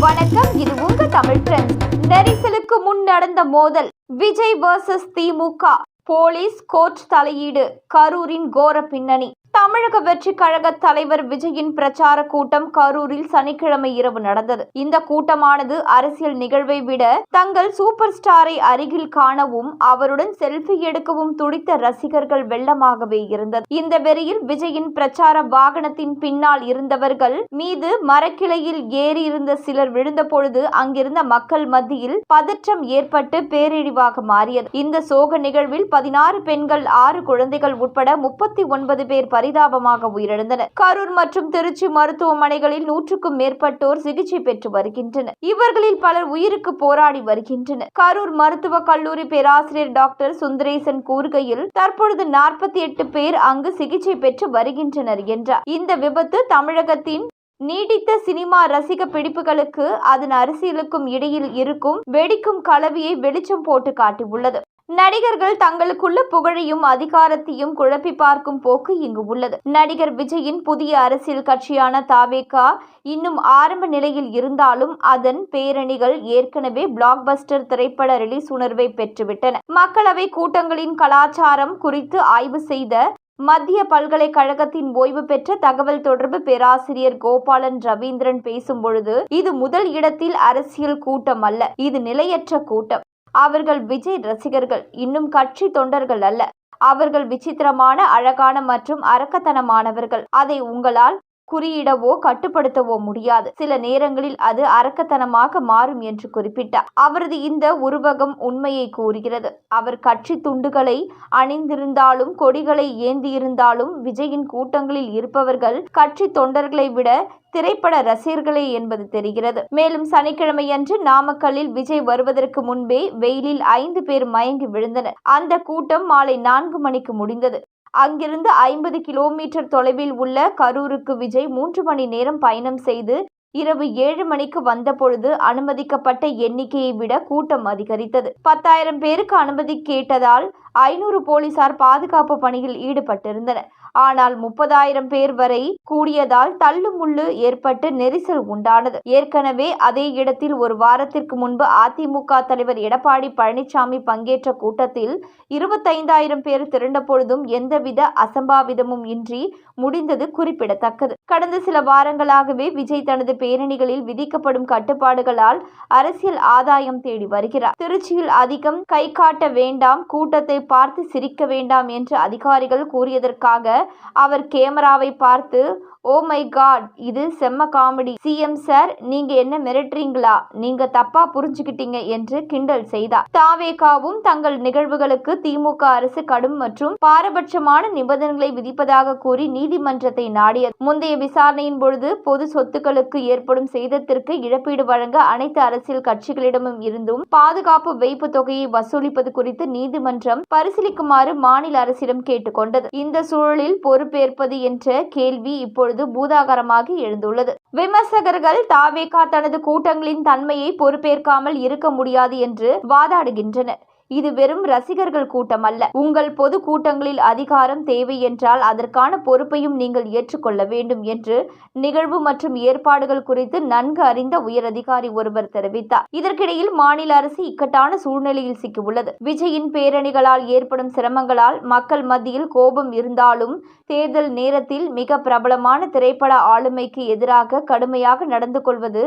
வணக்கம் இது உங்க தமிழ் ட்ரெண்ட்ஸ் நெரிசலுக்கு முன் நடந்த மோதல் Vijay versus DMK police court தலையீடு கரூரின் கோர பின்னணி. தமிழக வெற்றி கழக தலைவர் விஜயின் பிரச்சார கூட்டம் கரூரில் சனிக்கிழமை இரவு நடந்தது. இந்த கூட்டமானது அரசியல் நிகழ்வை விட தங்கள் சூப்பர் ஸ்டாரை அருகில் காணவும் அவருடன் செல்ஃபி எடுக்கவும் துடித்த ரசிகர்கள் வெள்ளமாகவே இருந்தது. இந்த வெறியில் விஜயின் பிரச்சார வாகனத்தின் பின்னால் இருந்தவர்கள் மீது மரக்கிளையில் ஏறி இருந்த சிலர் விழுந்த பொழுது அங்கிருந்த மக்கள் மத்தியில் பதற்றம் ஏற்பட்டு பேரிழிவாக மாறியது. இந்த சோக நிகழ்வில் பதினாறு பெண்கள் ஆறு குழந்தைகள் உட்பட முப்பத்தி ஒன்பது பேர் பரிதாபமாக உயிரிழந்தனர். கரூர் மற்றும் திருச்சி மருத்துவமனைகளில் நூற்றுக்கும் மேற்பட்டோர் சிகிச்சை பெற்று வருகின்றனர். இவர்களில் பலர் உயிருக்கு போராடி வருகின்றனர். கரூர் மருத்துவக் கல்லூரி பேராசிரியர் டாக்டர் சுந்தரேசன் கூறுகையில் தற்பொழுது நாற்பத்தி எட்டு பேர் அங்கு சிகிச்சை பெற்று வருகின்றனர் என்றார். இந்த விபத்து தமிழகத்தின் நீடித்த சினிமா ரசிக பிடிப்புகளுக்கு அதன் அரசியலுக்கும் இடையில் இருக்கும் வெடிக்கும் கலவையை வெளிச்சம் போட்டு காட்டியுள்ளது. நடிகர்கள் தங்களுக்குள்ள புகழையும் அதிகாரத்தையும் குழப்பி பார்க்கும் போக்கு இங்கு உள்ளது. நடிகர் விஜயின் புதிய அரசியல் கட்சியான தாவேகா இன்னும் ஆரம்ப நிலையில் இருந்தாலும் அதன் பேரணிகள் ஏற்கனவே பிளாக் பஸ்டர் திரைப்பட ரிலீஸ் உணர்வை பெற்றுவிட்டன. மக்களவை கூட்டங்களின் கலாச்சாரம் குறித்து ஆய்வு செய்த மத்திய பல்கலைக்கழகத்தின் ஓய்வு பெற்ற தகவல் தொடர்பு பேராசிரியர் கோபாலன் ரவீந்திரன் பேசும் பொழுது இது முதல் இடத்தில் அரசியல் கூட்டம் அல்ல இது நிலையற்ற கூட்டம். அவர்கள் விஜய் ரசிகர்கள் இன்னும் கட்சி தொண்டர்கள் அல்ல. அவர்கள் விசித்திரமான அழகான மற்றும் அரக்கத்தனமானவர்கள். அதை உங்களால் குறியிடவோ கட்டுப்படுத்தவோ முடியாது. சில நேரங்களில் அது அரக்கத்தனமாக மாறும் என்று குறிப்பிட்டார். அவரது இந்த உருவகம் உண்மையை கூறுகிறது. அவர் கட்சி துண்டுகளை அணிந்திருந்தாலும் கொடிகளை ஏந்தியிருந்தாலும் விஜயின் கூட்டங்களில் இருப்பவர்கள் கட்சி தொண்டர்களை விட திரைப்பட ரசிகர்களே என்பது தெரிகிறது. மேலும் சனிக்கிழமையன்று நாமக்கல்லில் விஜய் வருவதற்கு முன்பே வெயிலில் ஐந்து பேர் மயங்கி விழுந்தனர். அந்த கூட்டம் மாலை நான்கு மணிக்கு முடிந்தது. அங்கிருந்து ஐம்பது கிலோமீட்டர் தொலைவில் உள்ள கரூருக்கு விஜய் மூன்று மணி நேரம் பயணம் செய்து இரவு ஏழு மணிக்கு வந்தபொழுது அனுமதிக்கப்பட்ட எண்ணிக்கையை விட கூட்டம் அதிகரித்தது. பத்தாயிரம் பேருக்கு அனுமதி கேட்டதால் ஐநூறு போலீசார் பாதுகாப்பு பணியில் ஈடுபட்டிருந்தனர். ஆனால் முப்பதாயிரம் பேர் வரை கூடியதால் தள்ளுமுள்ளு ஏற்பட்டு நெரிசல் உண்டானது. ஏற்கனவே அதே இடத்தில் ஒரு வாரத்திற்கு முன்பு அதிமுக தலைவர் எடப்பாடி பழனிசாமி பங்கேற்ற கூட்டத்தில் இருபத்தைந்தாயிரம் பேர் திரண்ட பொழுதும் எந்தவித அசம்பாவிதமும் இன்றி முடிந்தது குறிப்பிடத்தக்கது. கடந்த சில வாரங்களாகவே விஜய் தனது பேரணிகளில் விதிக்கப்படும் கட்டுப்பாடுகளால் அரசியல் ஆதாயம் தேடி வருகிறார். திருச்சியில் அதிகம் கை காட்ட வேண்டாம் கூட்டத்தை பார்த்து சிரிக்க வேண்டாம் என்று அதிகாரிகள் கூறியதற்காக அவர் கேமராவை பார்த்து ஓ மை காட் இது செம்ம காமெடி. சிஎம் சார் நீங்க என்ன மிரட்டுறீங்களா? நீங்க தப்பா புரிஞ்சுக்கிட்டீங்க என்று கிண்டல் செய்தார். தாவேகாவும் தங்கள் நிகழ்வுகளுக்கு திமுக அரசு கடும் மற்றும் பாரபட்சமான நிபந்தனைகளை விதிப்பதாக கூறி நீதிமன்றத்தை நாடியது. முந்தைய விசாரணையின் பொழுது பொது சொத்துக்களுக்கு ஏற்படும் சேதத்திற்கு இழப்பீடு வழங்க அனைத்து அரசியல் கட்சிகளிடமும் இருந்தும் பாதுகாப்பு வைப்பு தொகையை வசூலிப்பது குறித்து நீதிமன்றம் பரிசீலிக்குமாறு மாநில அரசிடம் கேட்டுக்கொண்டது. இந்த சூழலில் பொறுப்பேற்பது என்ற கேள்வி இப்பொழுது பூதாகரமாக எழுந்துள்ளது. விமர்சகர்கள் தாவேகா தனது கூட்டங்களின் தன்மையை பொறுப்பேற்காமல் இருக்க முடியாது என்று வாதாடுகின்றனர். இது வெறும் ரசிகர்கள் கூட்டம் அல்ல. உங்கள் பொது கூட்டங்களில் அதிகாரம் தேவை என்றால் அதற்கான பொறுப்பையும் நீங்கள் ஏற்றுக்கொள்ள வேண்டும் என்று நிகழ்வு மற்றும் ஏற்பாடுகள் குறித்து நன்கு அறிந்த உயரதிகாரி ஒருவர் தெரிவித்தார். இதற்கிடையில் மாநில அரசு இக்கட்டான சூழ்நிலையில் சிக்கியுள்ளது. விஜயின் பேரணிகளால் ஏற்படும் சிரமங்களால் மக்கள் மத்தியில் கோபம் இருந்தாலும் தேர்தல் நேரத்தில் மிக பிரபலமான திரைப்பட ஆளுமைக்கு எதிராக கடுமையாக நடந்து கொள்வது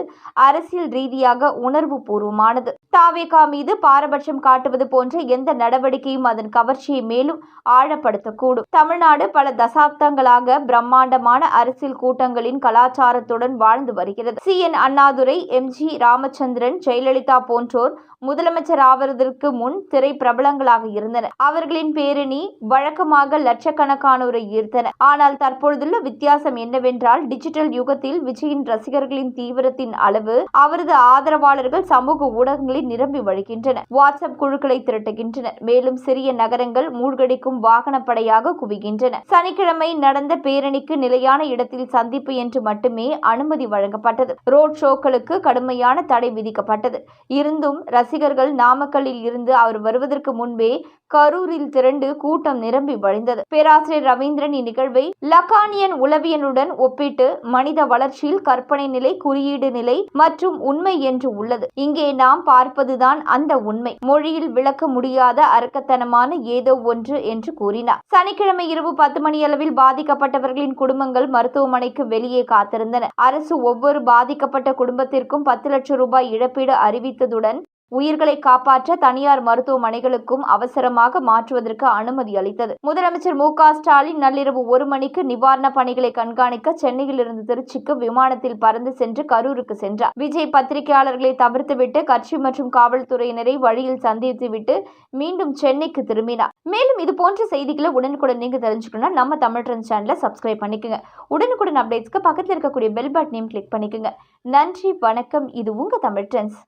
அரசியல் ரீதியாக உணர்வு பூர்வமானது தாவேகா மீது பாரபட்சம் காட்டுவது போன்ற எந்த நடவடிக்கையும் அதன் கவர்ச்சியை மேலும் ஆழப்படுத்தக்கூடும். தமிழ்நாடு பல தசாப்தங்களாக பிரம்மாண்டமான அரசியல் கூட்டங்களின் கலாச்சாரத்துடன் வாழ்ந்து வருகிறது. C. N. Annadurai M. G. Ramachandran Jayalalithaa போன்றோர் முதலமைச்சர் ஆவதற்கு முன் திரை பிரபலங்களாக இருந்தனர். அவர்களின் பேரணி வழக்கமாக லட்சக்கணக்கானோரை ஈர்த்தன. ஆனால் தற்பொழுதுள்ள வித்தியாசம் என்னவென்றால் டிஜிட்டல் யுகத்தில் விஜயின் ரசிகர்களின் தீவிரத்தின் அளவு அவரது ஆதரவாளர்கள் சமூக ஊடகங்களில் நிரம்பி வழிகின்றனர் வாட்ஸ்அப் குழுக்களை திரட்டுகின்றனர். மேலும் சிறிய நகரங்கள் மூழ்கடிக்கும் வாகனப்படையாக குவிகின்றன. சனிக்கிழமை நடந்த பேரணிக்கு நிலையான இடத்தில் சந்திப்பு என்று மட்டுமே அனுமதி வழங்கப்பட்டது. ரோட் ஷோக்களுக்கு கடுமையான தடை விதிக்கப்பட்டது. இருந்தும் ரசிகர்கள் ரசிகர்கள் நாமக்கல்லில் இருந்து அவர் வருவதற்கு முன்பே கரூரில் திரண்டு கூட்டம் நிரம்பி வழிந்தது. பேராசிரியர் ரவீந்திரன் இந்நிகழ்வை லக்கானியன் உளவியனுடன் ஒப்பிட்டு மனித வளர்ச்சியில் கற்பனை நிலை குறியீடு நிலை மற்றும் உண்மை என்று உள்ளது. இங்கே நாம் பார்ப்பதுதான் அந்த உண்மை. மொழியில் விளக்க முடியாத அரக்கத்தனமான ஏதோ ஒன்று என்று கூறினார். சனிக்கிழமை இரவு பத்து மணியளவில் பாதிக்கப்பட்டவர்களின் குடும்பங்கள் மருத்துவமனைக்கு வெளியே காத்திருந்தன. அரசு ஒவ்வொரு பாதிக்கப்பட்ட குடும்பத்திற்கும் பத்து லட்சம் ரூபாய் இழப்பீடு அறிவித்ததுடன் உயிர்களை காப்பாற்ற தனியார் மருத்துவமனைகளுக்கும் அவசரமாக மாற்றுவதற்கு அனுமதி அளித்தது. முதலமைச்சர் மு ஸ்டாலின் நள்ளிரவு ஒரு மணிக்கு நிவாரண பணிகளை கண்காணிக்க சென்னையிலிருந்து திருச்சிக்கு விமானத்தில் பறந்து சென்று கரூருக்கு சென்றார். விஜய் பத்திரிகையாளர்களை தவிர்த்துவிட்டு கட்சி மற்றும் காவல்துறையினரை வழியில் சந்தித்துவிட்டு மீண்டும் சென்னைக்கு திரும்பினார். மேலும் இது போன்ற செய்திகளை உடனுக்குடன் நீங்க தெரிஞ்சுக்கணும்னா நம்ம தமிழ் ட்ரெண்ட் சேனலை சப்ஸ்கிரைப் பண்ணிக்கோங்க. உடனுக்குடன் அப்டேட்ஸ்க்கு பக்கத்தில் இருக்கக்கூடிய பெல் பட்டனையும் கிளிக் பண்ணிக்கோங்க. நன்றி வணக்கம். இது உங்க தமிழ் ட்ரெண்ட்ஸ்.